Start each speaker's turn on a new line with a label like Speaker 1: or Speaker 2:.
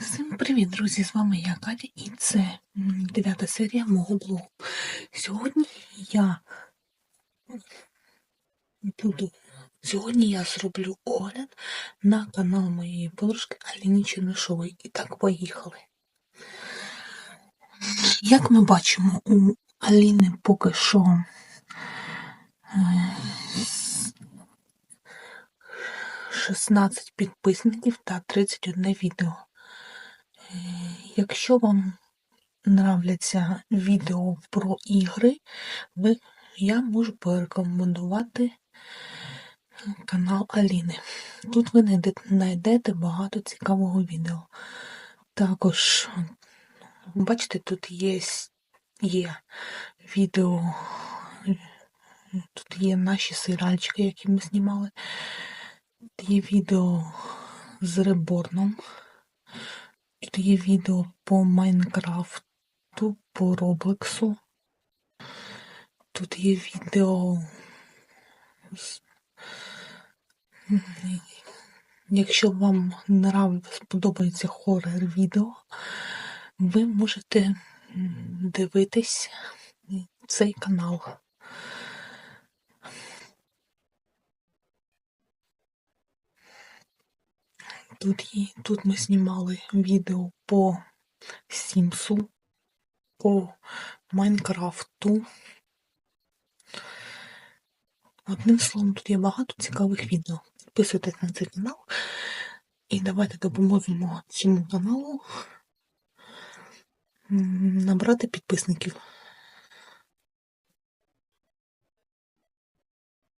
Speaker 1: Всім привіт, друзі! З вами я Катя, і це дев'ята серія мого блогу. Сьогодні я буду. Сьогодні я зроблю огляд на канал моєї подружки Аліни Чернишової. І так, поїхали. Як ми бачимо, у Аліни поки що е, 16 підписників та 31 відео. Якщо вам нравляться відео про ігри, ви, я можу порекомендувати канал Аліни. Тут ви знайдете багато цікавого відео. Також, бачите, тут є, є відео, тут є наші серіальчики, які ми знімали. Є відео з реборном. Є відео по Майнкрафту, по Роблексу. Тут є відео. з- Якщо вам нрав... сподобається хоррор відео, ви можете дивитись цей канал. Тут, є, тут ми знімали відео по Сімсу, по Майнкрафту. Одним словом, тут є багато цікавих відео. Підписуйтесь на цей канал і давайте допоможемо цьому каналу набрати підписників.